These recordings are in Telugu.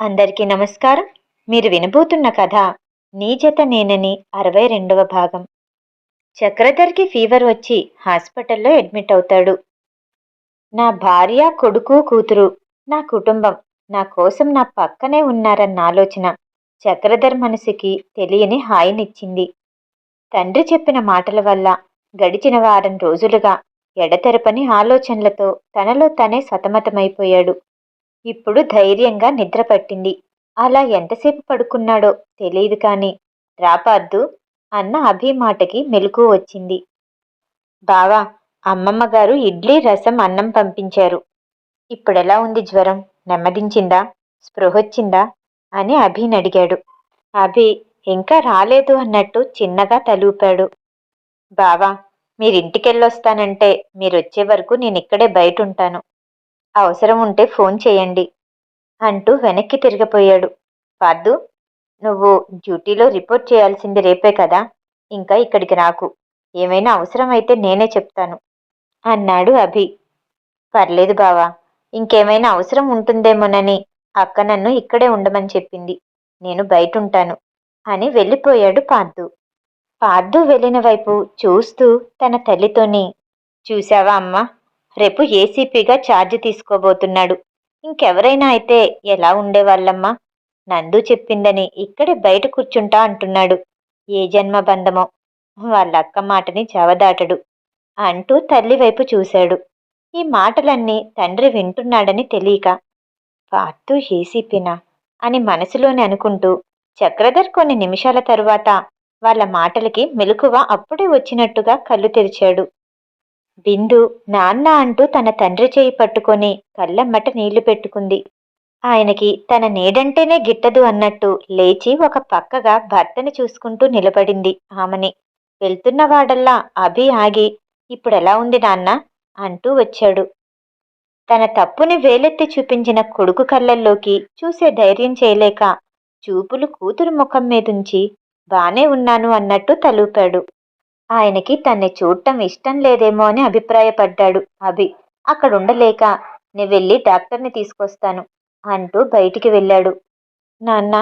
అందరికీ నమస్కారం. మీరు వినబోతున్న కథ నీ జత నేనని అరవై రెండవ భాగం. చక్రధర్కి ఫీవర్ వచ్చి హాస్పిటల్లో అడ్మిట్ అవుతాడు. నా భార్య కొడుకు కూతురు నా కుటుంబం నా కోసం నా పక్కనే ఉన్నారన్న ఆలోచన చక్రధర్ మనసుకి తెలియని హాయినిచ్చింది. తండ్రి చెప్పిన మాటల వల్ల గడిచిన వారం రోజులుగా ఎడతెరపని ఆలోచనలతో తనలో తనే సతమతమైపోయాడు. ఇప్పుడు ధైర్యంగా నిద్ర పట్టింది. అలా ఎంతసేపు పడుకున్నాడో తెలియదు కాని రాపార్దు అన్న అభి మాటకి మెలకు వచ్చింది. బావా అమ్మమ్మ గారు ఇడ్లీ రసం అన్నం పంపించారు. ఇప్పుడెలా ఉంది జ్వరం? నెమ్మదించిందా? స్పృహొచ్చిందా అని అభిని అడిగాడు. అభి ఇంకా రాలేదు అన్నట్టు చిన్నగా తలూపాడు. బావా మీరింటికెళ్ళొస్తానంటే మీరొచ్చే వరకు నేను ఇక్కడే బయట ఉంటాను అవసరం ఉంటే ఫోన్ చేయండి అంటూ వెనక్కి తిరిగిపోయాడు. పార్దు నువ్వు డ్యూటీలో రిపోర్ట్ చేయాల్సింది రేపే కదా ఇంకా ఇక్కడికి రాకు. ఏమైనా అవసరమైతే నేనే చెప్తాను అన్నాడు అభి. పర్లేదు బావా ఇంకేమైనా అవసరం ఉంటుందేమోనని అక్క నన్ను ఇక్కడే ఉండమని చెప్పింది. నేను బయట ఉంటాను అని వెళ్ళిపోయాడు పార్దు. పార్దు వెళ్ళిన వైపు చూస్తూ తన తల్లితోని చూశావా అమ్మా రేపు ఏసీపీగా ఛార్జ్ తీసుకోబోతున్నాడు. ఇంకెవరైనా అయితే ఎలా ఉండేవాళ్ళమ్మా? నందు చెప్పిందని ఇక్కడే బయట కూర్చుంటా అంటున్నాడు. ఏ జన్మ బంధమో? వాళ్ళక్క మాటని చవదాటడు. అంటూ తల్లి వైపు చూశాడు. ఈ మాటలన్నీ తండ్రి వింటున్నాడని తెలియక పార్తూ ఏసీపీనా? అని మనసులోనే అనుకుంటూ చక్రధర్ కొన్ని నిమిషాల తరువాత వాళ్ళ మాటలకి మెలకువ అప్పుడే వచ్చినట్టుగా కళ్ళు తెరిచాడు. బిందు నాన్న అంటూ తన తండ్రి చేయి పట్టుకొని కళ్ళమ్మట నీళ్ళు పెట్టుకుంది. ఆయనకి తన నీడంటేనే గిట్టదు అన్నట్టు లేచి ఒక పక్కగా భర్తని చూసుకుంటూ నిలబడింది ఆమెని. వెళ్తున్నవాడల్లా అభి ఆగి ఇప్పుడెలా ఉంది నాన్న? అంటూ వచ్చాడు. తన తప్పుని వేలెత్తి చూపించిన కొడుకు కళ్ళల్లోకి చూసే ధైర్యం చేయలేక చూపులు కూతురు ముఖం మీదుంచి బానే ఉన్నాను అన్నట్టు తలూపాడు. ఆయనకి తన్ని చూడటం ఇష్టం లేదేమో అని అభిప్రాయపడ్డాడు అభి. అక్కడుండలేక నే వెళ్ళి డాక్టర్ని తీసుకొస్తాను అంటూ బయటికి వెళ్ళాడు. నాన్న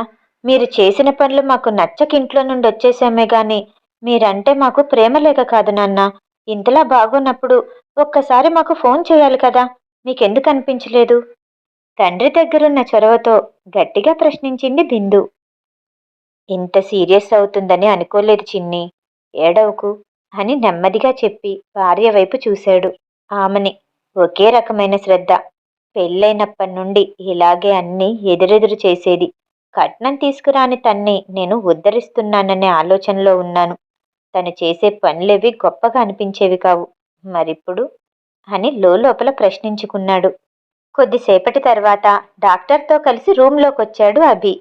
మీరు చేసిన పనులు మాకు నచ్చకింట్లో నుండి వచ్చేసామే గాని మీరంటే మాకు ప్రేమ లేక కాదు నాన్న. ఇంతలా బాగున్నప్పుడు ఒక్కసారి మాకు ఫోన్ చేయాలి కదా మీకెందుకు అనిపించలేదు? తండ్రి దగ్గరున్న చొరవతో గట్టిగా ప్రశ్నించింది బిందు. ఇంత సీరియస్ అవుతుందని అనుకోలేదు చిన్ని. ఏడవకు అని నెమ్మదిగా చెప్పి భార్య వైపు చూశాడు ఆమెని. ఒకే రకమైన శ్రద్ధ. పెళ్ళైనప్పటి నుండి ఇలాగే అన్నీ ఎదురెదురు చేసేది. కట్నం తీసుకురాని తన్ని నేను ఉద్ధరిస్తున్నాననే ఆలోచనలో ఉన్నాను. తను చేసే పనులేవి గొప్పగా అనిపించేవి కావు. మరిప్పుడు? అని లోపల ప్రశ్నించుకున్నాడు. కొద్దిసేపటి తర్వాత డాక్టర్తో కలిసి రూంలోకి వచ్చాడు అభి.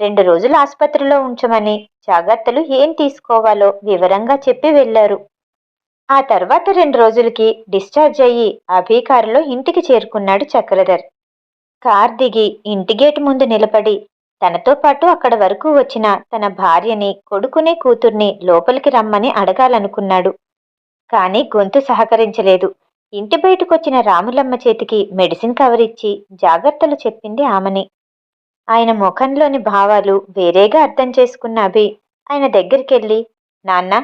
రెండు రోజులు ఆసుపత్రిలో ఉంచమని జాగ్రత్తలు ఏం తీసుకోవాలో వివరంగా చెప్పి వెళ్ళారు ఆ తర్వాత రెండు రోజులకి డిశ్చార్జ్ అయ్యి అభి కారులో ఇంటికి చేరుకున్నాడు చక్రధర్. కార్ దిగి ఇంటి గేటు ముందు నిలబడి తనతో పాటు అక్కడ వరకు వచ్చిన తన భార్యని కొడుకుని కూతుర్ని లోపలికి రమ్మని అడగాలనుకున్నాడు. కానీ గొంతు సహకరించలేదు. ఇంటి బయటకొచ్చిన రాములమ్మ చేతికి మెడిసిన్ కవర్ ఇచ్చి జాగ్రత్తలు చెప్పింది ఆమెని. ఆయన ముఖంలోని భావాలు వేరేగా అర్థం చేసుకున్న అభి ఆయన దగ్గరికెళ్ళి నాన్న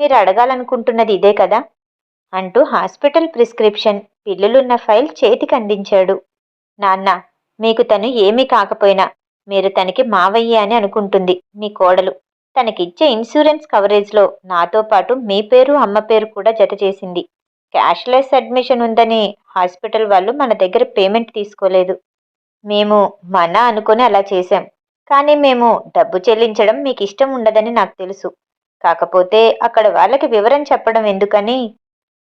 మీరు అడగాలనుకుంటున్నది ఇదే కదా? అంటూ హాస్పిటల్ ప్రిస్క్రిప్షన్ పిల్లులున్న ఫైల్ చేతికి అందించాడు. నాన్న మీకు తను ఏమీ కాకపోయినా మీరు తనకి మావయ్య అని అనుకుంటుంది మీ కోడలు. తనకిచ్చే ఇన్సూరెన్స్ కవరేజ్లో నాతో పాటు మీ పేరు అమ్మ పేరు కూడా జత చేసింది. క్యాష్లెస్ అడ్మిషన్ ఉందని హాస్పిటల్ వాళ్ళు మన దగ్గర పేమెంట్ తీసుకోలేదు. మేము మన అనుకొని అలా చేశాం. కానీ మేము డబ్బు చెల్లించడం మీకు ఇష్టం ఉండదని నాకు తెలుసు. కాకపోతే అక్కడ వాళ్ళకి వివరం చెప్పడం ఎందుకని?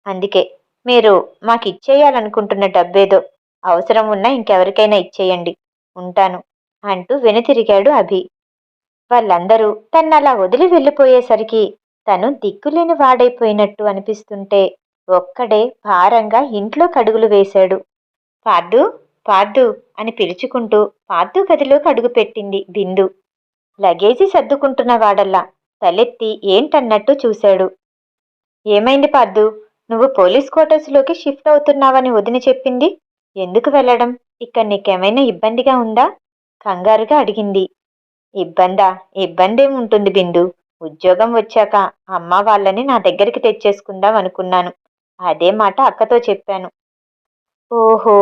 అందుకే మీరు మాకు ఇచ్చేయాలనుకుంటున్న డబ్బేదో అవసరం ఉన్నా ఇంకెవరికైనా ఇచ్చేయండి. ఉంటాను అంటూ వెనుతిరిగాడు అభి. వాళ్ళందరూ తన్నలా వదిలి వెళ్ళిపోయేసరికి తను దిక్కులేని వాడైపోయినట్టు అనిపిస్తుంటే ఒక్కడే భారంగా ఇంట్లో కడుగులు వేశాడు. పార్దు పార్దు అని పిలుచుకుంటూ పార్దు గదిలోకి అడుగుపెట్టింది బిందు. లగేజీ సర్దుకుంటున్న వాడల్లా తలెత్తి ఏంటన్నట్టు చూశాడు. ఏమైంది పార్దు? నువ్వు పోలీస్ క్వార్టర్స్లోకి షిఫ్ట్ అవుతున్నావని వదిన చెప్పింది? ఎందుకు వెళ్ళడం? ఇక్కడ నీకేమైనా ఇబ్బందిగా ఉందా? కంగారుగా అడిగింది. ఇబ్బందా? ఇబ్బందేం ఉంటుంది బిందు? ఉద్యోగం వచ్చాక అమ్మ వాళ్ళని నా దగ్గరికి తెచ్చేసుకుందాం అనుకున్నాను. అదే మాట అక్కతో చెప్పాను. ఓహో!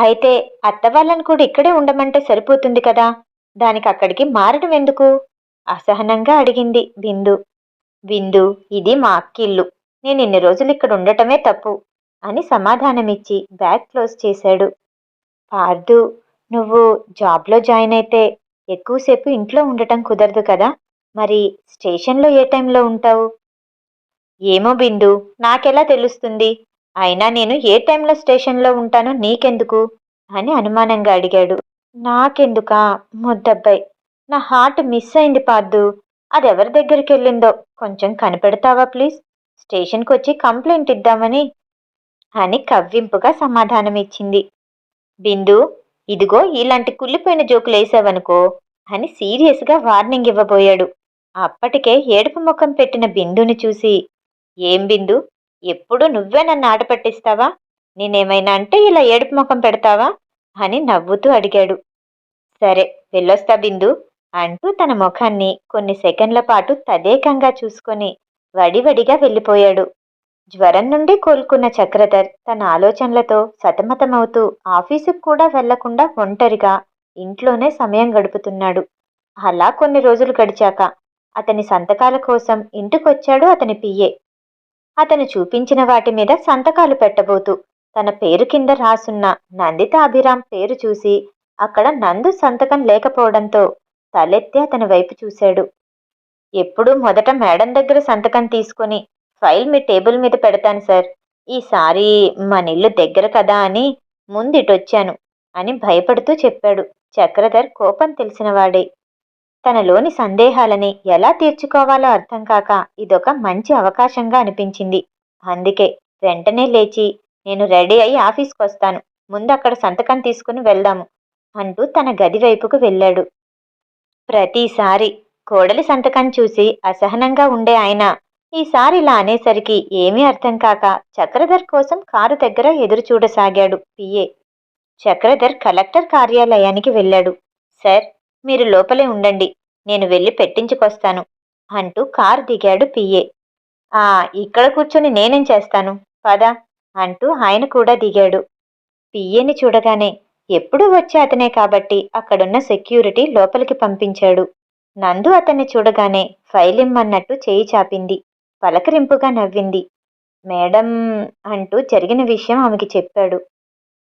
అయితే అత్త వాళ్ళని కూడా ఇక్కడే ఉండమంటే సరిపోతుంది కదా. దానికి అక్కడికి మారడం ఎందుకు? అసహనంగా అడిగింది బిందు. బిందు ఇది మా అక్కిల్లు. నేను ఇన్ని రోజులు ఇక్కడ ఉండటమే తప్పు అని సమాధానమిచ్చి బ్యాగ్ క్లోజ్ చేశాడు. పార్దు నువ్వు జాబ్లో జాయిన్ అయితే ఎక్కువసేపు ఇంట్లో ఉండటం కుదరదు కదా. మరి స్టేషన్లో ఏ టైంలో ఉంటావు? ఏమో బిందు నాకెలా తెలుస్తుంది? అయినా నేను ఏ టైంలో స్టేషన్లో ఉంటానో నీకెందుకు? అని అనుమానంగా అడిగాడు. నాకెందుకా? ముద్దబ్బాయి నా హార్ట్ మిస్ అయింది పార్దు. అది ఎవరి దగ్గరికి వెళ్ళిందో కొంచెం కనిపెడతావా ప్లీజ్? స్టేషన్కి వచ్చి కంప్లైంట్ ఇద్దామని? అని కవ్వింపుగా సమాధానం ఇచ్చింది బిందు ఇదిగో ఇలాంటి కుళ్ళిపోయిన జోకులు వేసావనుకో అని సీరియస్గా వార్నింగ్ ఇవ్వబోయాడు. అప్పటికే ఏడుపు ముఖం పెట్టిన బిందుని చూసి ఏం బిందు? ఎప్పుడు నువ్వే నన్ను ఆటపట్టిస్తావా నేనేమైనా అంటే ఇలా ఏడుపు ముఖం పెడతావా? అని నవ్వుతూ అడిగాడు. సరే వెళ్ళొస్తా బిందు అంటూ తన ముఖాన్ని కొన్ని సెకండ్ల పాటు తదేకంగా చూసుకొని వడివడిగా వెళ్ళిపోయాడు. జ్వరం నుండి కోలుకున్న చక్రధర్ తన ఆలోచనలతో సతమతమవుతూ ఆఫీసుకు కూడా వెళ్ళకుండా ఒంటరిగా ఇంట్లోనే సమయం గడుపుతున్నాడు. అలా కొన్ని రోజులు గడిచాక అతని సంతకాల కోసం ఇంటికొచ్చాడు అతని పియ్యే అతను చూపించిన వాటి మీద సంతకాలు పెట్టబోతూ తన పేరు కింద రాసున్న నందిత అభిరామ్ పేరు చూసి అక్కడ నందు సంతకం లేకపోవడంతో తలెత్తి అతని వైపు చూశాడు. ఎప్పుడూ మొదట మేడం దగ్గర సంతకం తీసుకొని ఫైల్ మీ టేబుల్ మీద పెడతాను సార్. ఈసారి మన ఇల్లు దగ్గర కదా అని ముందిటొచ్చాను అని భయపడుతూ చెప్పాడు. చక్రధర్ కోపం తెలిసినవాడే తనలోని సందేహాలని ఎలా తీర్చుకోవాలో అర్థం కాక ఇదొక మంచి అవకాశంగా అనిపించింది. అందుకే వెంటనే లేచి నేను రెడీ అయి ఆఫీస్కి వస్తాను ముందు అక్కడ సంతకం తీసుకుని వెళ్దాము అంటూ తన గది వైపుకు వెళ్ళాడు. ప్రతిసారి కోడలి సంతకం చూసి అసహనంగా ఉండే ఆయన ఈసారి ఇలా అనేసరికి ఏమీ అర్థం కాక చక్రధర్ కోసం కారు దగ్గర ఎదురు చూడసాగాడు. పిఏ చక్రధర్ కలెక్టర్ కార్యాలయానికి వెళ్ళాడు. సార్ మీరు లోపలే ఉండండి నేను వెళ్ళి పెట్టించుకొస్తాను అంటూ కారు దిగాడు పిఏ ఆ ఇక్కడ కూర్చొని నేనేం చేస్తాను? పద అంటూ ఆయన కూడా దిగాడు. పిఏని చూడగానే ఎప్పుడూ వచ్చే అతనే కాబట్టి అక్కడున్న సెక్యూరిటీ లోపలికి పంపించాడు. నందు అతన్ని చూడగానే ఫైల్ ఇమ్మన్నట్టు చేయి చాపింది పలకరింపుగా నవ్వింది. మేడం అంటూ జరిగిన విషయం ఆమెకి చెప్పాడు.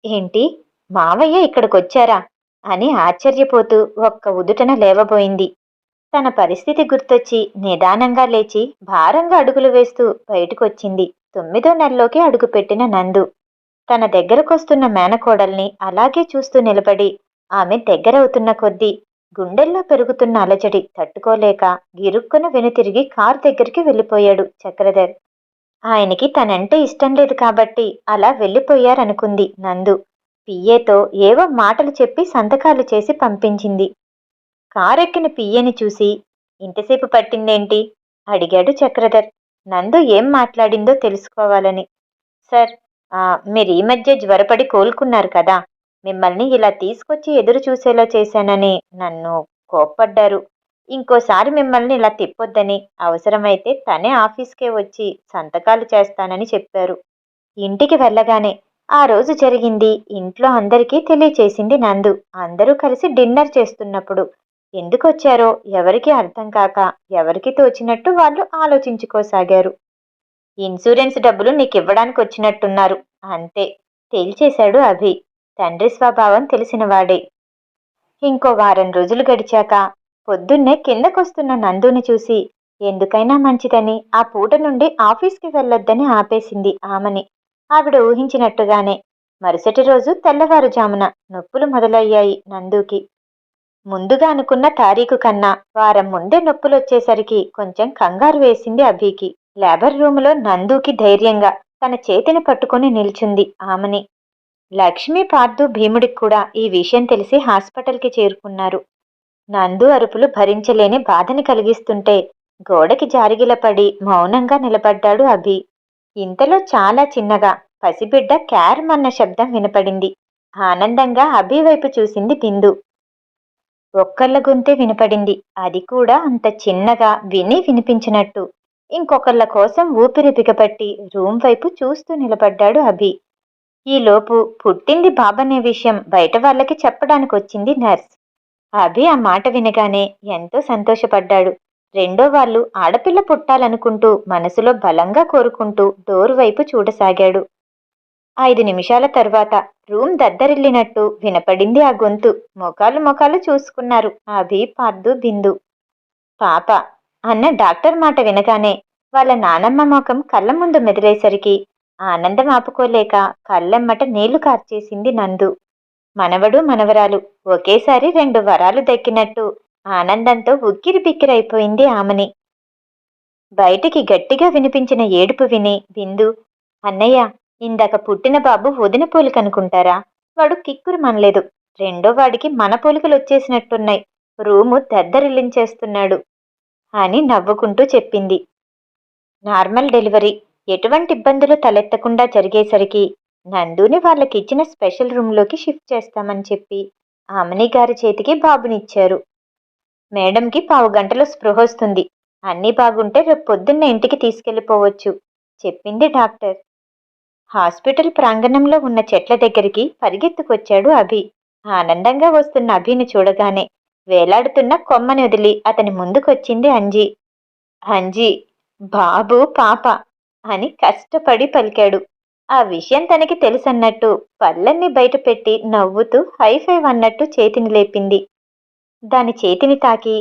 ఏంటి మావయ్య ఇక్కడికొచ్చారా? అని ఆశ్చర్యపోతూ ఒక్క ఉదుటన లేవబోయింది. తన పరిస్థితి గుర్తొచ్చి నిదానంగా లేచి భారంగా అడుగులు వేస్తూ బయటకొచ్చింది తొమ్మిదో నెలలోకి అడుగుపెట్టిన నందు. తన దగ్గరకొస్తున్న మేనకోడల్ని అలాగే చూస్తూ నిలబడి ఆమె దగ్గరవుతున్న కొద్దీ గుండెల్లో పెరుగుతున్న అలజడి తట్టుకోలేక గిరుక్కున వెనుతిరిగి కారు దగ్గరికి వెళ్ళిపోయాడు చక్రధర్. ఆయనకి తనంటే ఇష్టం లేదు కాబట్టి అలా వెళ్ళిపోయారనుకుంది నందు. పియ్యేతో ఏవో మాటలు చెప్పి సంతకాలు చేసి పంపించింది. కారెక్కిన పియ్యని చూసి ఇంతసేపు పట్టిందేంటి? అడిగాడు చక్రధర్. నందు ఏం మాట్లాడిందో తెలుసుకోవాలని. సార్ మీరు ఈ మధ్య జ్వరపడి కోలుకున్నారు కదా మిమ్మల్ని ఇలా తీసుకొచ్చి ఎదురు చూసేలా చేశానని నన్ను కోప్పడ్డారు. ఇంకోసారి మిమ్మల్ని ఇలా తిప్పొద్దని అవసరమైతే తనే ఆఫీస్కే వచ్చి సంతకాలు చేస్తానని చెప్పారు. ఇంటికి వెళ్ళగానే ఆ రోజు జరిగింది. ఇంట్లో అందరికీ తెలియచేసింది నందు. అందరూ కలిసి డిన్నర్ చేస్తున్నప్పుడు ఎందుకు వచ్చారో ఎవరికి అర్థం కాక ఎవరికి తోచినట్టు వాళ్ళు ఆలోచించుకోసాగారు. ఇన్సూరెన్స్ డబ్బులు నీకు ఇవ్వడానికి వచ్చినట్టున్నారు అంతే తేల్చేశాడు అభి. తండ్రి స్వభావం తెలిసినవాడే. ఇంకో వారం రోజులు గడిచాక పొద్దున్నే కిందకొస్తున్న నందుని చూసి ఎందుకైనా మంచిదని ఆ పూట నుండి ఆఫీస్కి వెళ్ళొద్దని ఆపేసింది ఆమెని. ఆవిడ ఊహించినట్టుగానే మరుసటి రోజు తెల్లవారుజామున నొప్పులు మొదలయ్యాయి నందుకి. ముందుగా అనుకున్న తారీఖు కన్నా వారం ముందే నొప్పులు వచ్చేసరికి కొంచెం కంగారు వేసింది అభికి. లేబర్ రూములో నందుకి ధైర్యంగా తన చేతిని పట్టుకుని నిల్చుంది ఆమెని. లక్ష్మి పార్థు భీముడికి కూడా ఈ విషయం తెలిసి హాస్పిటల్కి చేరుకున్నారు. నందు అరుపులు భరించలేని బాధని కలిగిస్తుంటే గోడకి జారిగిలపడి మౌనంగా నిలబడ్డాడు అభి. ఇంతలో చాలా చిన్నగా పసిబిడ్డ క్యారమన్న శబ్దం వినపడింది. ఆనందంగా అభి వైపు చూసింది బిందు. ఒక్కళ్ళ గొంతే వినపడింది. అది కూడా అంత చిన్నగా విని వినిపించినట్టు. ఇంకొకళ్ళ కోసం ఊపిరి బిగపట్టి రూమ్ వైపు చూస్తూ నిలబడ్డాడు అభి. ఈలోపు పుట్టింది బాబనే విషయం బయట వాళ్ళకి చెప్పడానికి వచ్చింది నర్స్. అభి ఆ మాట వినగానే ఎంతో సంతోషపడ్డాడు. రెండో వాళ్ళు ఆడపిల్ల పుట్టాలనుకుంటూ మనసులో బలంగా కోరుకుంటూ డోర్ వైపు చూడసాగాడు. ఐదు నిమిషాల తర్వాత రూమ్ దద్దరిల్లినట్టు వినపడింది ఆ గొంతు. మొఖాలు మొఖాలు చూసుకున్నారు. అభి పార్దు బిందు. పాప అన్న డాక్టర్ మాట వినగానే వాళ్ళ నానమ్మ ముఖం కళ్ళ ముందు మెదిలేసరికి ఆనందం ఆపుకోలేక కళ్ళెమ్మట నీళ్ళు కార్చేసింది నందు. మనవడు మనవరాలు ఒకేసారి రెండు వరాలు దక్కినట్టు ఆనందంతో ఉక్కిరి బిక్కిరైపోయింది ఆమెని. బయటికి గట్టిగా వినిపించిన ఏడుపు విని బిందు అన్నయ్య ఇందాక పుట్టిన బాబు వదిన పోలికనుకుంటారా వాడు కిక్కురు మనలేదు. రెండో వాడికి మన పోలికలు వచ్చేసినట్టున్నాయి. రూము దద్దరిల్లించేస్తున్నాడు అని నవ్వుకుంటూ చెప్పింది. Normal delivery. ఎటువంటి ఇబ్బందులు తలెత్తకుండా జరిగేసరికి నందుని వాళ్ళకిచ్చిన స్పెషల్ రూమ్లోకి షిఫ్ట్ చేస్తామని చెప్పి ఆమెని గారి చేతికి బాబునిచ్చారు. మేడంకి పావు గంటలో స్పృహ వస్తుంది. అన్నీ బాగుంటే రేపు పొద్దున్న ఇంటికి తీసుకెళ్ళిపోవచ్చు. చెప్పింది డాక్టర్. హాస్పిటల్ ప్రాంగణంలో ఉన్న చెట్ల దగ్గరికి పరిగెత్తుకొచ్చాడు అభి. ఆనందంగా వస్తున్న అభిని చూడగానే వేలాడుతున్న కొమ్మని వదిలి అతని ముందుకొచ్చింది అంజీ. అంజీ బాబు పాప అని కష్టపడి పలికాడు. ఆ విషయం తనకి తెలుసన్నట్టు పళ్ళన్ని బయటపెట్టి నవ్వుతూ హైఫైవ్ అన్నట్టు చేతిని లేపింది. దాని చేతిని తాకి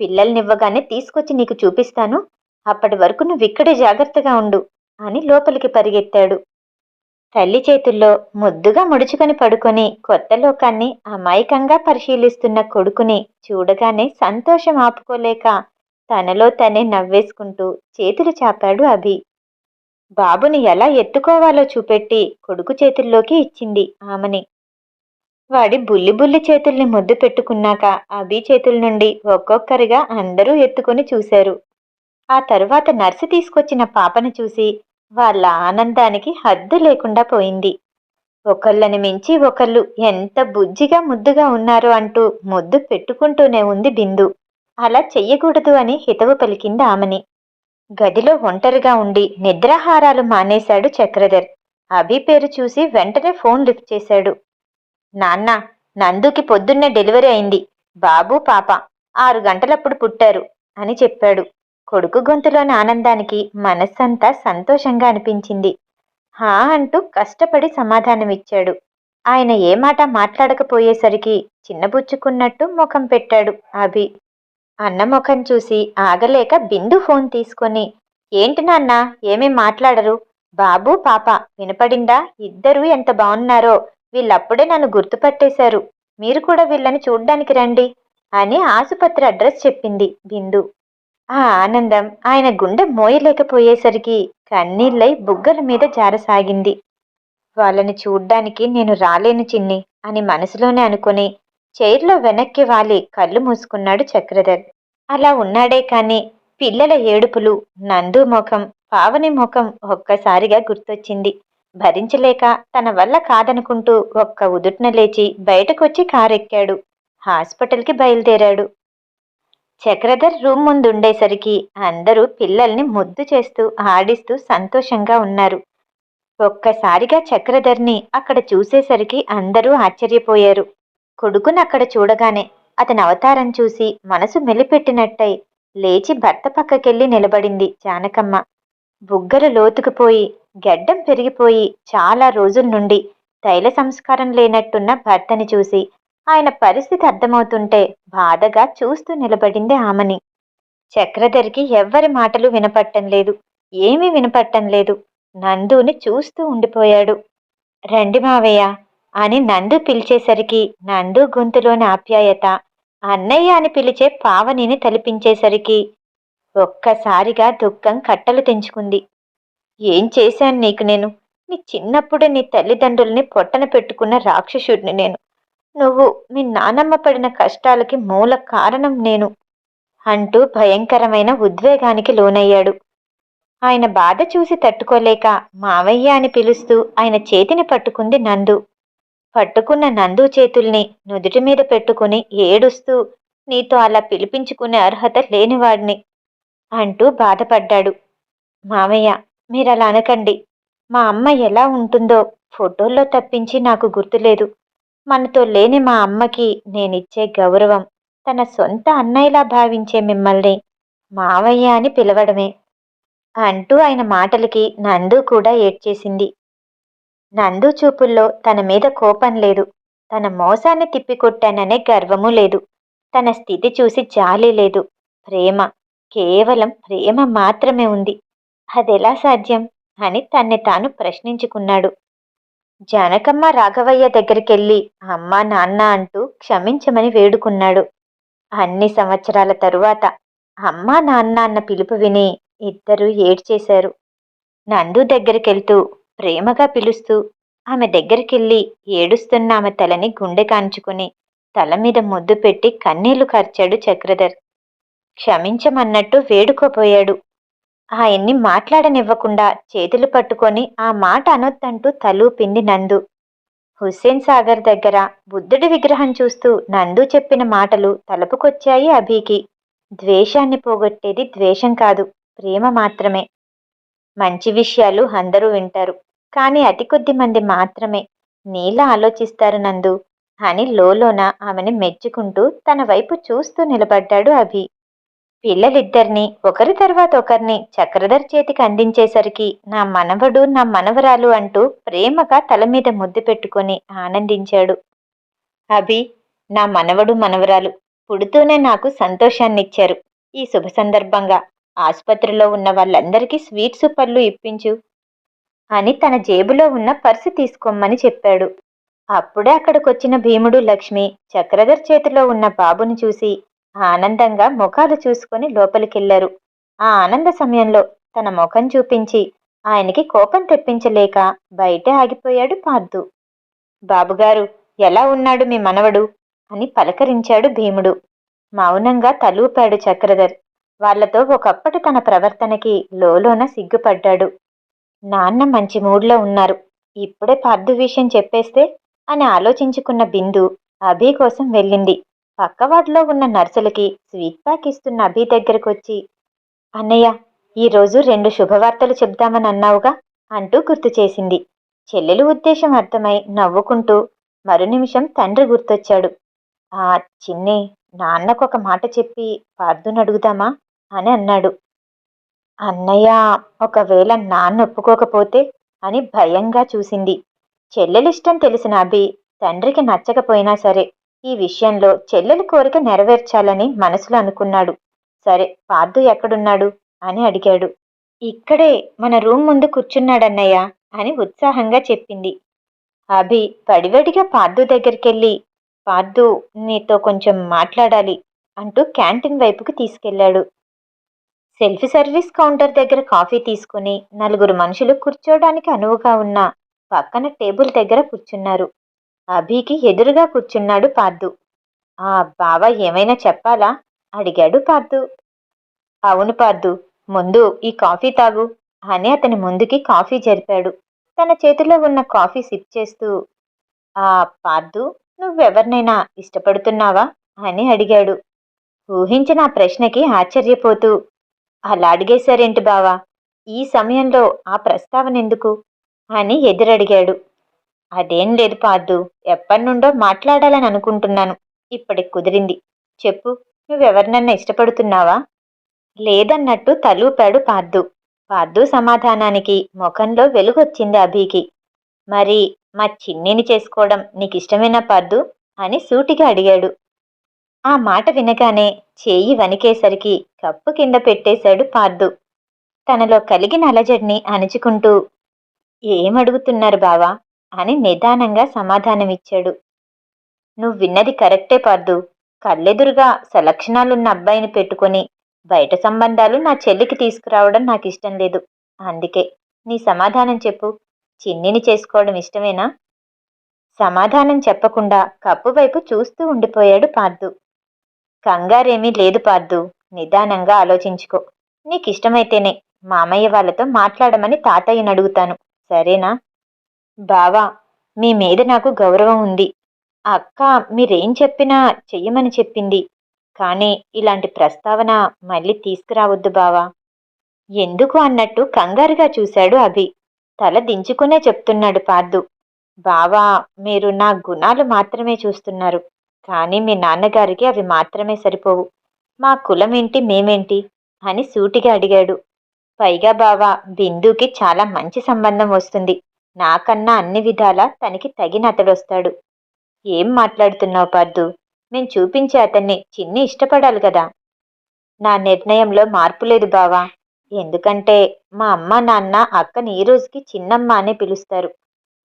పిల్లల్నివ్వగానే తీసుకొచ్చి నీకు చూపిస్తాను. అప్పటి వరకు నువ్విక్కడే జాగ్రత్తగా ఉండు అని లోపలికి పరిగెత్తాడు. తల్లి చేతుల్లో ముద్దుగా ముడుచుకొని పడుకొని కొత్త లోకాన్ని అమాయకంగా పరిశీలిస్తున్న కొడుకుని చూడగానే సంతోషం ఆపుకోలేక తనలో తనే నవ్వేసుకుంటూ చేతులు చాపాడు అభి. బాబుని ఎలా ఎత్తుకోవాలో చూపెట్టి కొడుకు చేతుల్లోకి ఇచ్చింది ఆమెని. వాడి బుల్లి బుల్లి చేతుల్ని ముద్దు పెట్టుకున్నాక అభి చేతుల నుండి ఒక్కొక్కరిగా అందరూ ఎత్తుకొని చూశారు. ఆ తరువాత నర్సు తీసుకొచ్చిన పాపను చూసి వాళ్ళ ఆనందానికి హద్దు లేకుండా పోయింది. ఒకళ్ళని మించి ఒకళ్ళు ఎంత బుజ్జిగా ముద్దుగా ఉన్నారో అంటూ ముద్దు పెట్టుకుంటూనే ఉంది బిందు. అలా చెయ్యకూడదు అని హితవు పలికింది ఆమెని. గదిలో ఒంటరిగా ఉండి నిద్రాహారాలు మానేశాడు చక్రధర్. అభి పేరు చూసి వెంటనే ఫోన్ లిఫ్ట్ చేశాడు. నాన్న నందుకి పొద్దున్నే డెలివరీ అయింది. బాబు పాప ఆరు గంటలప్పుడు పుట్టారు అని చెప్పాడు. కొడుకు గొంతులోని ఆనందానికి మనస్సంతా సంతోషంగా అనిపించింది. హా అంటూ కష్టపడి సమాధానమిచ్చాడు. ఆయన ఏ మాట మాట్లాడకపోయేసరికి చిన్నబుచ్చుకున్నట్టు ముఖం పెట్టాడు అభి. అన్న ముఖం చూసి ఆగలేక బిందు ఫోన్ తీసుకొని ఏంటి నాన్న ఏమీ మాట్లాడరు? బాబు పాప వినపడిందా? ఇద్దరూ ఎంత బాగున్నారో వీళ్ళప్పుడే నన్ను గుర్తుపట్టేశారు. మీరు కూడా వీళ్ళని చూడ్డానికి రండి అని ఆసుపత్రి అడ్రస్ చెప్పింది బిందు. ఆ ఆనందం ఆయన గుండె మోయలేకపోయేసరికి కన్నీళ్ళై బుగ్గల మీద జారసాగింది. వాళ్ళని చూడ్డానికి నేను రాలేను చిన్ని అని మనసులోనే అనుకుని చైర్లో వెనక్కి వాలి కళ్ళు మూసుకున్నాడు చక్రధర్. అలా ఉన్నాడే కాని పిల్లల ఏడుపులు నందు ముఖం పావని ముఖం ఒక్కసారిగా గుర్తొచ్చింది. భరించలేక తన వల్ల కాదనుకుంటూ ఒక్క ఉదుట్న లేచి బయటకొచ్చి కారెక్కాడు. హాస్పిటల్కి బయలుదేరాడు. చక్రధర్ రూమ్ ముందుండేసరికి అందరూ పిల్లల్ని ముద్దు చేస్తూ ఆడిస్తూ సంతోషంగా ఉన్నారు. ఒక్కసారిగా చక్రధర్ని అక్కడ చూసేసరికి అందరూ ఆశ్చర్యపోయారు. కొడుకుని అక్కడ చూడగానే అతని అవతారం చూసి మనసు మెలిపెట్టినట్టయి లేచి భర్త పక్కకెళ్ళి నిలబడింది జానకమ్మ. బుగ్గలు లోతుకుపోయి గెడ్డం పెరిగిపోయి చాలా రోజుల నుండి తైల సంస్కారం లేనట్టున్న భర్తని చూసి ఆయన పరిస్థితి అర్థమవుతుంటే బాధగా చూస్తూ నిలబడింది ఆమెని. చక్రధరికి ఎవ్వరి మాటలు వినపట్టం లేదు. ఏమీ వినపట్టం లేదు. నందుని చూస్తూ ఉండిపోయాడు. రండి మావయ్య అని నందు పిలిచేసరికి నందు గొంతులోని ఆప్యాయత అన్నయ్య అని పిలిచే పావనిని తలిపించేసరికి ఒక్కసారిగా దుఃఖం కట్టలు తెంచుకుంది. ఏం చేశాను నీకు నేను? నీ చిన్నప్పుడు నీ తల్లిదండ్రుల్ని పొట్టన పెట్టుకున్న రాక్షసుడిని నేను. నువ్వు మీ నానమ్మ పడిన కష్టాలకి మూల కారణం నేను అంటూ భయంకరమైన ఉద్వేగానికి లోనయ్యాడు. ఆయన బాధ చూసి తట్టుకోలేక మావయ్య అని పిలుస్తూ ఆయన చేతిని పట్టుకుంది నందు. పట్టుకున్న నందు చేతుల్ని నుదుటి మీద పెట్టుకుని ఏడుస్తూ నీతో అలా పిలిపించుకునే అర్హత లేనివాడిని. అంటూ బాధపడ్డాడు. మామయ్య మీరలా అనకండి. మా అమ్మ ఎలా ఉంటుందో ఫోటోల్లో తప్పించి నాకు గుర్తులేదు. మనతో లేని మా అమ్మకి నేనిచ్చే గౌరవం తన సొంత అన్నయ్యలా భావించే మిమ్మల్ని మావయ్య అని పిలవడమే అంటూ ఆయన మాటలకి నందు కూడా ఏడ్చేసింది. నందు చూపుల్లో తన మీద కోపం లేదు. తన మోసాన్ని తిప్పికొట్టాననే గర్వము లేదు. తన స్థితి చూసి జాలి లేదు. ప్రేమ కేవలం ప్రేమ మాత్రమే ఉంది. అదెలా సాధ్యం? అని తన్ని తాను ప్రశ్నించుకున్నాడు. జానకమ్మ రాఘవయ్య దగ్గరికెళ్ళి అమ్మా నాన్న అంటూ క్షమించమని వేడుకున్నాడు. అన్ని సంవత్సరాల తరువాత అమ్మా నాన్న అన్న పిలుపు విని ఇద్దరూ ఏడ్చేశారు. నందు దగ్గరికెళ్తూ ప్రేమగా పిలుస్తూ ఆమె దగ్గరికెళ్ళి ఏడుస్తున్న ఆమె తలని గుండె కాంచుకుని తల మీద ముద్దు పెట్టి కన్నీళ్ళు కార్చాడు చక్రధర్. క్షమించమన్నట్టు వేడుకోపోయాడు ఆయన్ని మాట్లాడనివ్వకుండా చేతులు పట్టుకొని ఆ మాట అనొద్దంటూ తలూపింది నందు. హుస్సేన్ సాగర్ దగ్గర బుద్ధుడి విగ్రహం చూస్తూ నందు చెప్పిన మాటలు తలుపుకొచ్చాయి అభికి. ద్వేషాన్ని పోగొట్టేది ద్వేషం కాదు ప్రేమ మాత్రమే. మంచి విషయాలు అందరూ వింటారు కానీ అతి కొద్ది మంది మాత్రమే నీలా ఆలోచిస్తారు నందు అని లోలోన ఆమెని మెచ్చుకుంటూ తన వైపు చూస్తూ నిలబడ్డాడు అభి. పిల్లలిద్దరినీ ఒకరి తర్వాత ఒకరిని చక్రధర్ చేతికి అందించేసరికి నా మనవడు నా మనవరాలు అంటూ ప్రేమగా తల మీద ముద్దు పెట్టుకొని ఆనందించాడు. అభి నా మనవడు మనవరాలు పుడుతూనే నాకు సంతోషాన్నిచ్చారు. ఈ శుభ సందర్భంగా ఆసుపత్రిలో ఉన్న వాళ్ళందరికీ స్వీట్స్ పళ్ళు ఇప్పించు అని తన జేబులో ఉన్న పర్సు తీసుకోమని చెప్పాడు. అప్పుడే అక్కడికొచ్చిన భీముడు లక్ష్మి చక్రధర్ చేతిలో ఉన్న బాబుని చూసి ఆనందంగా ముఖాలు చూసుకొని లోపలికెళ్ళారు ఆ ఆనంద సమయంలో తన ముఖం చూపించి ఆయనకి కోపం తెప్పించలేక బయటే ఆగిపోయాడు పార్థు. బాబుగారు ఎలా ఉన్నాడు మీ మనవడు? అని పలకరించాడు భీముడు. మౌనంగా తలూపాడు చక్రధర్. వాళ్ళతో ఒకప్పటి తన ప్రవర్తనకి లోలోన సిగ్గుపడ్డాడు. నాన్న మంచి మూడ్లో ఉన్నారు. ఇప్పుడే పార్థు విషయం చెప్పేస్తే అని ఆలోచించుకున్న బిందు అభి కోసం వెళ్ళింది. పక్కవాడిలో ఉన్న నర్సులకి స్వీట్ ప్యాక్ ఇస్తున్న అభి దగ్గరకు వచ్చి అన్నయ్య ఈరోజు రెండు శుభవార్తలు చెప్దామని అన్నావుగా అంటూ గుర్తు చేసింది. చెల్లెలు ఉద్దేశం అర్థమై నవ్వుకుంటూ మరు నిమిషం తండ్రి గుర్తొచ్చాడు. ఆ చిన్ని నాన్నకొక మాట చెప్పి పార్థునడుగుదామా అని అన్నాడు. అన్నయ్య ఒకవేళ నాన్న ఒప్పుకోకపోతే అని భయంగా చూసింది. చెల్లెలిష్టం తెలిసిన అభి తండ్రికి నచ్చకపోయినా సరే ఈ విషయంలో చెల్లెలి కోరిక నెరవేర్చాలని మనసులో అనుకున్నాడు. సరే పార్థు ఎక్కడున్నాడు? అని అడిగాడు. ఇక్కడే మన రూమ్ ముందు కూర్చున్నాడన్నయ్య అని ఉత్సాహంగా చెప్పింది. అభి పడివడిగా పార్థు దగ్గరికెళ్ళి పార్థు నీతో కొంచెం మాట్లాడాలి అంటూ క్యాంటీన్ వైపుకి తీసుకెళ్ళాడు సెల్ఫ్ సర్వీస్ కౌంటర్ దగ్గర కాఫీ తీసుకుని నలుగురు మనుషులు కూర్చోడానికి అనువుగా ఉన్న పక్కన టేబుల్ దగ్గర కూర్చున్నారు. అభికి ఎదురుగా కూర్చున్నాడు పార్దు. ఆ బావ ఏమైనా చెప్పాలా? అడిగాడు పార్దు. అవును పార్దు ముందు ఈ కాఫీ తాగు అని అతని ముందుకి కాఫీ జరిపాడు. తన చేతిలో ఉన్న కాఫీ సిప్ చేస్తూ ఆ పార్దు నువ్వెవరినైనా ఇష్టపడుతున్నావా? అని అడిగాడు. ఊహించిన ఆ ప్రశ్నకి ఆశ్చర్యపోతూ అలా అడిగేశారేంటి బావా? ఈ సమయంలో ఆ ప్రస్తావన ఎందుకు అని ఎదురడిగాడు. అదేం లేదు పార్దు. ఎప్పటినుండో మాట్లాడాలని అనుకుంటున్నాను. ఇప్పటికి కుదిరింది. చెప్పు నువ్వెవరినన్నా ఇష్టపడుతున్నావా? లేదన్నట్టు తలూపాడు పార్దు. పార్దు సమాధానానికి ముఖంలో వెలుగొచ్చింది అభికి. మరి మా చిన్నిని చేసుకోవడం నీకు ఇష్టమేనా పార్దు? అని సూటిగా అడిగాడు. ఆ మాట వినగానే చేయి వణికేసరికి కప్పు కింద పెట్టేశాడు పార్దు. తనలో కలిగిన అలజడిని అణుచుకుంటూ ఏమడుగుతున్నారు బావా? అని నిదానంగా సమాధానమిచ్చాడు. నువ్వు విన్నది కరెక్టే పార్దు. కళ్ళెదురుగా సలక్షణాలున్న అబ్బాయిని పెట్టుకొని బయట సంబంధాలు నా చెల్లికి తీసుకురావడం నాకు ఇష్టం లేదు. అందుకే నీ సమాధానం చెప్పు. చిన్నిని చేసుకోవడం ఇష్టమేనా? సమాధానం చెప్పకుండా కప్పు వైపు చూస్తూ ఉండిపోయాడు పార్దు. కంగారేమీ లేదు పార్దు. నిదానంగా ఆలోచించుకో. నీకిష్టమైతేనే మామయ్య వాళ్ళతో మాట్లాడమని తాతయ్యని అడుగుతాను సరేనా? బావా మీ మీద నాకు గౌరవం ఉంది. అక్క మీరేం చెప్పినా చెయ్యమని చెప్పింది. కానీ ఇలాంటి ప్రస్తావన మళ్ళీ తీసుకురావద్దు బావా. ఎందుకు అన్నట్టు కంగారుగా చూశాడు అభి. తల దించుకునే చెప్తున్నాడు పార్దు. బావా మీరు నా గుణాలు మాత్రమే చూస్తున్నారు. కానీ మీ నాన్నగారికి అవి మాత్రమే సరిపోవు. మా కులమేంటి మేమేంటి అని సూటిగా అడిగాడు. పైగా బావా బిందుకి చాలా మంచి సంబంధం వస్తుంది. నాకన్నా అన్ని విధాలా తనకి తగిన అతడొస్తాడు ఏం మాట్లాడుతున్నావు పార్దు? నేను చూపించే అతన్ని చిన్ని ఇష్టపడాలి కదా. నా నిర్ణయంలో మార్పు లేదు బావా. ఎందుకంటే మా అమ్మ నాన్న అక్కని ఈ రోజుకి చిన్నమ్మ అనే పిలుస్తారు.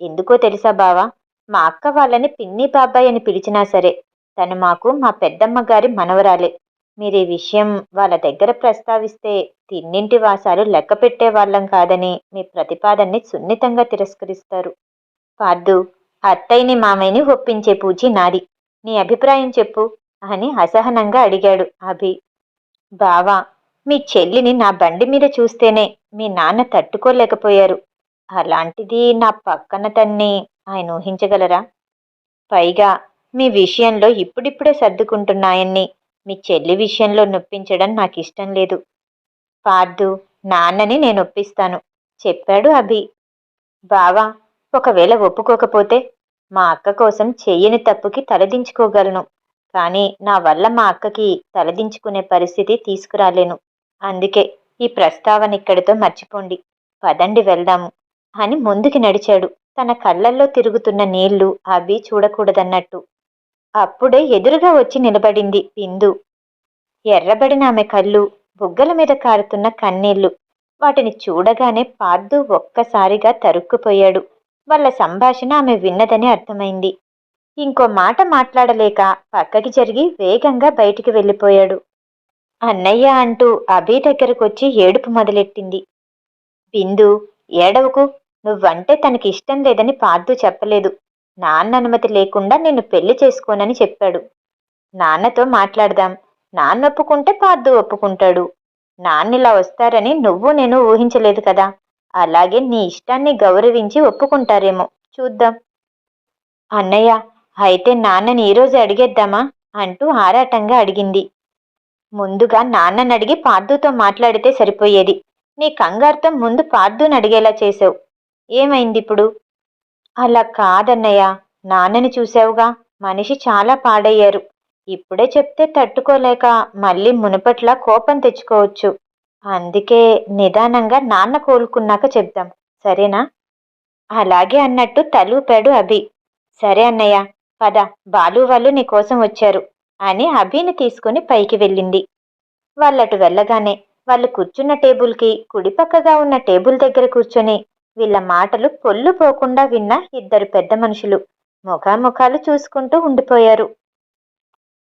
ఎందుకో తెలుసా బావా? మా అక్క వాళ్ళని పిన్ని బాబాయ్ అని పిలిచినా సరే తను మాకు మా పెద్దమ్మ గారి మనవరాలే. మీరు ఈ విషయం వాళ్ళ దగ్గర ప్రస్తావిస్తే తిన్నింటి వాసాలు లెక్క పెట్టే వాళ్ళం కాదని మీ ప్రతిపాదన్ని సున్నితంగా తిరస్కరిస్తారు. పార్దు అత్తయ్యని మామయ్యని ఒప్పించే పూచి నాది. నీ అభిప్రాయం చెప్పు అని అసహనంగా అడిగాడు అభి. బావా మీ చెల్లిని నా బండి మీద చూస్తేనే మీ నాన్న తట్టుకోలేకపోయారు. అలాంటిది నా పక్కన తన్ని ఆయన ఊహించగలరా? పైగా మీ విషయంలో ఇప్పుడిప్పుడే సర్దుకుంటున్నాయన్ని మీ చెల్లి విషయంలో నొప్పించడం నాకు ఇష్టం లేదు. పార్దు నాన్నని నేను ఒప్పిస్తాను చెప్పాడు అభి. బావా ఒకవేళ ఒప్పుకోకపోతే మా అక్క కోసం చెయ్యని తప్పుకి తలదించుకోగలను కానీ నా వల్ల మా అక్కకి తలదించుకునే పరిస్థితి తీసుకురాలేను. అందుకే ఈ ప్రస్తావన ఇక్కడితో మర్చిపోండి పదండి వెళ్దాము అని ముందుకి నడిచాడు. తన కళ్ళల్లో తిరుగుతున్న నీళ్ళు అవి చూడకూడదన్నట్టు. అప్పుడే ఎదురుగా వచ్చి నిలబడింది బిందు ఎర్రబడిన ఆమె కళ్ళు బుగ్గల మీద కారుతున్న కన్నీళ్ళు. వాటిని చూడగానే పార్దు ఒక్కసారిగా తరుక్కుపోయాడు. వాళ్ళ సంభాషణ ఆమె విన్నదని అర్థమైంది. ఇంకో మాట మాట్లాడలేక పక్కకి జరిగి వేగంగా బయటికి వెళ్ళిపోయాడు. అన్నయ్య అంటూ అభి దగ్గరకొచ్చి ఏడుపు మొదలెట్టింది. బిందు ఏడవకు. నువ్వంటే తనకి ఇష్టం లేదని పార్దు చెప్పలేదు. నాన్న అనుమతి లేకుండా నిన్ను పెళ్ళి చేసుకోనని చెప్పాడు. నాన్నతో మాట్లాడదాం. నాన్న ఒప్పుకుంటే పార్థు ఒప్పుకుంటాడు. నాన్నిలా వస్తారని నువ్వు నేను ఊహించలేదు కదా. అలాగే నీ ఇష్టాన్ని గౌరవించి ఒప్పుకుంటారేమో. చూద్దాం. అన్నయ్య అయితే నాన్నని ఈరోజు అడిగేద్దామా? అంటూ ఆరాటంగా అడిగింది. ముందుగా నాన్నని అడిగి పార్థుతో మాట్లాడితే సరిపోయేది. నీ కంగారుతో ముందు పార్థుని అడిగేలా చేసావు ఏమైంది ఇప్పుడు? అలా కాదన్నయ్య నాన్నని చూసావుగా మనిషి చాలా పాడయ్యారు. ఇప్పుడే చెప్తే తట్టుకోలేక మళ్ళీ మునుపట్లా కోపం తెచ్చుకోవచ్చు. అందుకే నిదానంగా నాన్న కోలుకున్నాక చెప్దాం. సరేనా? అలాగే అన్నట్టు తలూపాడు అభి. సరే అన్నయ్య పద. బాలు వాళ్ళు నీకోసం వచ్చారు అని అభిని తీసుకుని పైకి వెళ్ళింది. వాళ్ళటు వెళ్ళగానే వాళ్ళు కూర్చున్న టేబుల్కి కుడిపక్కగా ఉన్న టేబుల్ దగ్గర కూర్చొని వీళ్ళ మాటలు పొల్లు పోకుండా విన్న ఇద్దరు పెద్ద మనుషులు. ముఖాముఖాలు చూసుకుంటూ ఉండిపోయారు.